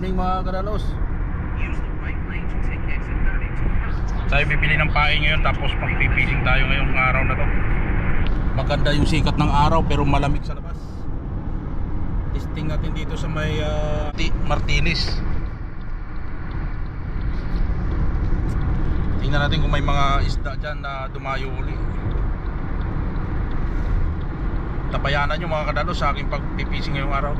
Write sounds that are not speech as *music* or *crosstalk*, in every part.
morning mga kadalos. Use the right lane to take exit 32. Tayo bibili ng paing ngayon tapos magpipiling tayo ngayong araw na to. Maganda yung sikat ng araw pero malamig sa labas. Testing natin dito sa may Ti- Martinez. Tingnan natin kung may mga isda dyan na dumayo uli. Tabayanan nyo mga kadalos sa aking pagpipising ngayong araw.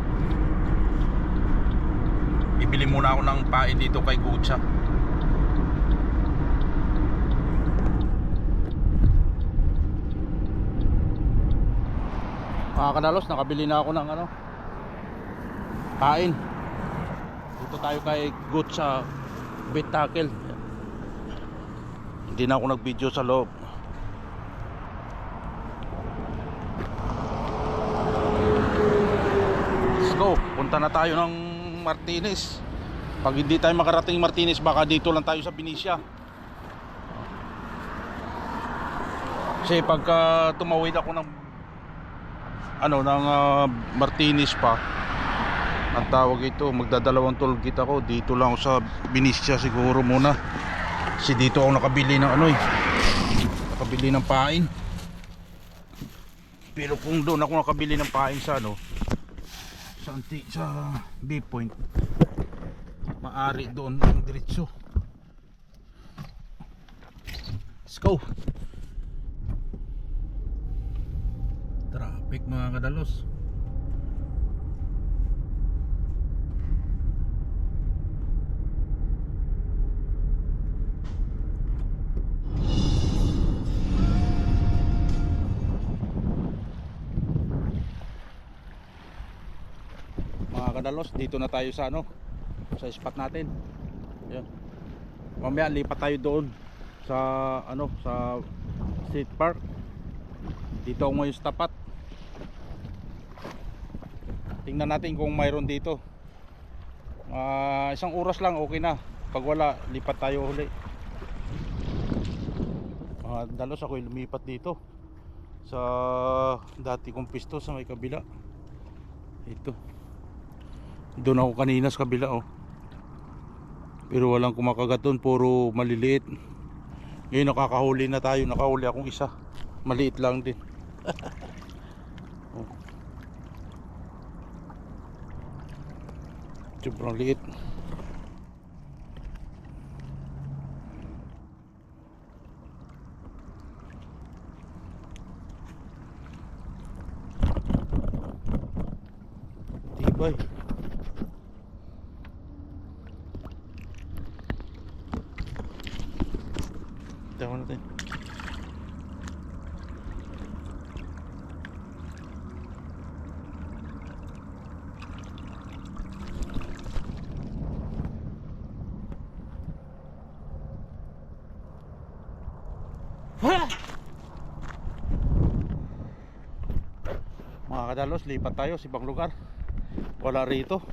Bibili muna ako ng pain dito kay Gucha. Mga kadalos, nakabili na ako ng ano pain. Dito tayo kay Gucha Tackle. Hindi na ako nag-video sa loob. Let's go. Punta na tayo ng Martinez. Pag hindi tayo makarating Martinez, baka dito lang tayo sa Benicia. Kasi pagka tumawid ako ng ano ng ah, Martinez pa ang tawag ito magdadalawang tollgate ako dito lang sa Benicia siguro muna kasi dito ako nakabili ng ano eh nakabili ng pain pero kung doon ako nakabili ng pain sa ano sa anti sa B point. Maari doon ang diretso. Let's go. Traffic mga kadalos mga kadalos dito na tayo sa ano sa spot natin. Yun mamaya lipat tayo doon sa ano sa state park. Dito ako ngayon sa tapat. Tingnan natin kung mayroon dito. Ah, isang oras lang okay na. Pag wala lipat tayo uli. Mga dalos ako lumipat dito sa dati kong pisto sa may kabila. Ito doon ako kanina sa kabila oh. Pero walang kumakagat doon, puro maliliit. Ngayon nakakahuli na tayo, nakahuli akong isa. Maliit lang din. *laughs* oh. Sobrang liit. Tibay. Tawa natin. Mga kadalos, lipat tayo sa ibang lugar. Wala rito.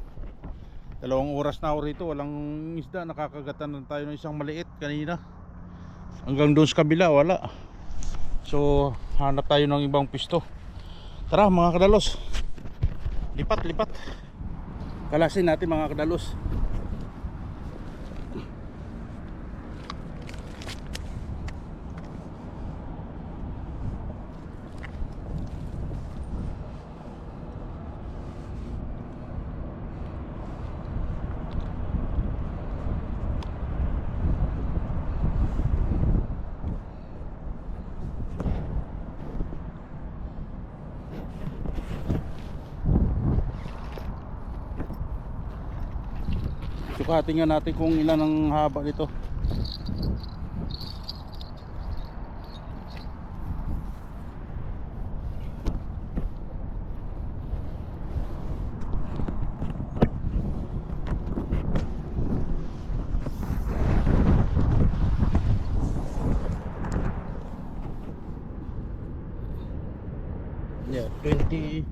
Dalawang oras na ako rito, walang isda. Nakakagatan na tayo ng isang maliit kanina hanggang doon sa kabila wala so hanap tayo ng ibang pisto tara mga kadalos lipat lipat kalasin natin mga kadalos sukatin nga natin kung ilan ang haba nito. Yeah, 20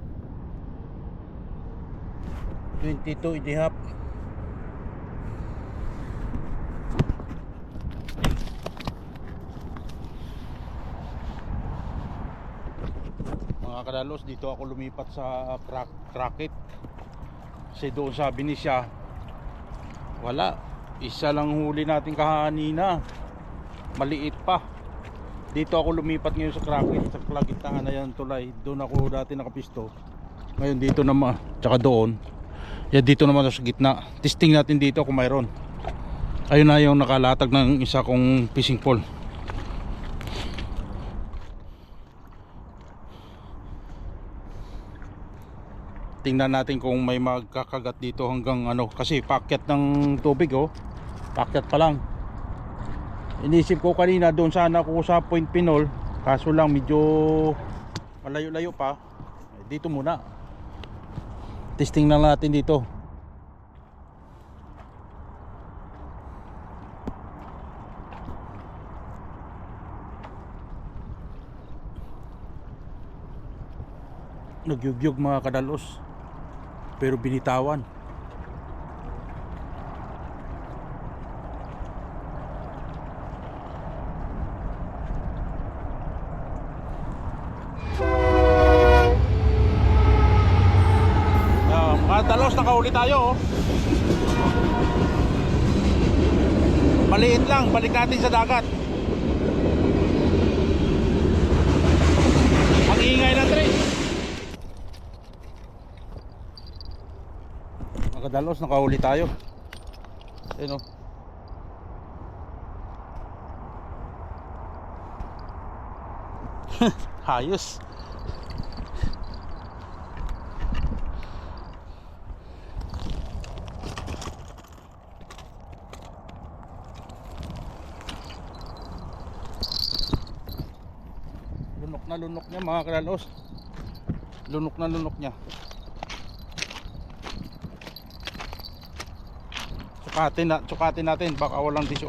22 and a half mga kadalos dito ako lumipat sa crack, Cracket kasi doon sa Benicia Wala. Isa lang huli natin kahanina. Maliit pa. Dito ako lumipat ngayon sa Kraken, sa kalagitnaan na yan tulay. Doon ako dati nakapisto. Ngayon dito naman, tsaka doon. Yan dito naman sa gitna. Testing natin dito kung mayroon. Ayun na yung nakalatag ng isa kong fishing pole. Tingnan natin kung may magkakagat dito hanggang ano kasi packet ng tubig oh. Packet pa lang. Inisip ko kanina doon sana ako sa Point Pinol kaso lang medyo malayo-layo pa. Eh, Dito muna. Testing na natin dito. Nagyugyug mga kadalos. Pero binitawan. Ah, mga dalos nakahuli tayo oh. Maliit lang, balik natin sa dagat. Ang ingay ng train. Mga dalos nakahuli tayo. Ayun oh. *laughs* Hayos. Lunok na lunok niya mga kalalos. Lunok na lunok niya. Sukatin, na, sukatin natin baka walang 18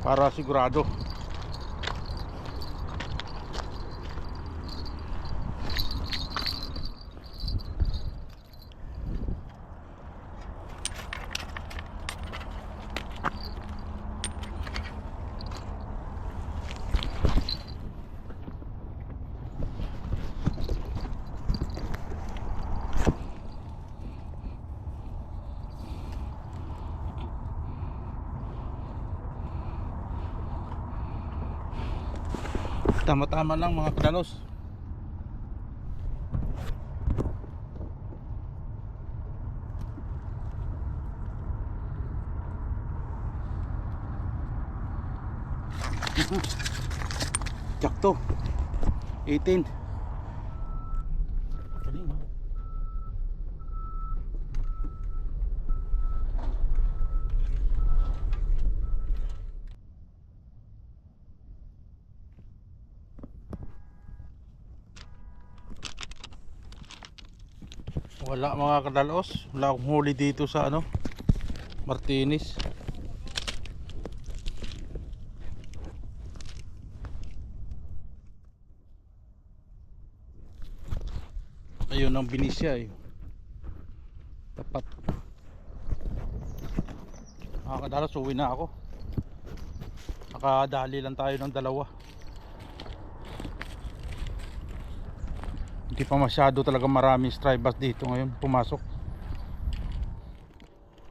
para sigurado. Tama-tama lang mga kadalos. Jakto. 18. Wala mga kadalos. Wala akong huli dito sa ano. Martinez. Ayun ang binisya eh. Tapat. Mga kadalos uwi na ako. Nakadali lang tayo ng dalawa. Hindi pa masyado talaga maraming stripers dito ngayon pumasok.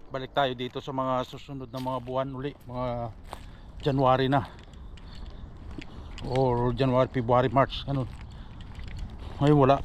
Balik tayo dito sa mga susunod na mga buwan uli, mga January na. Or January, February, March, ganun. Ngayon wala.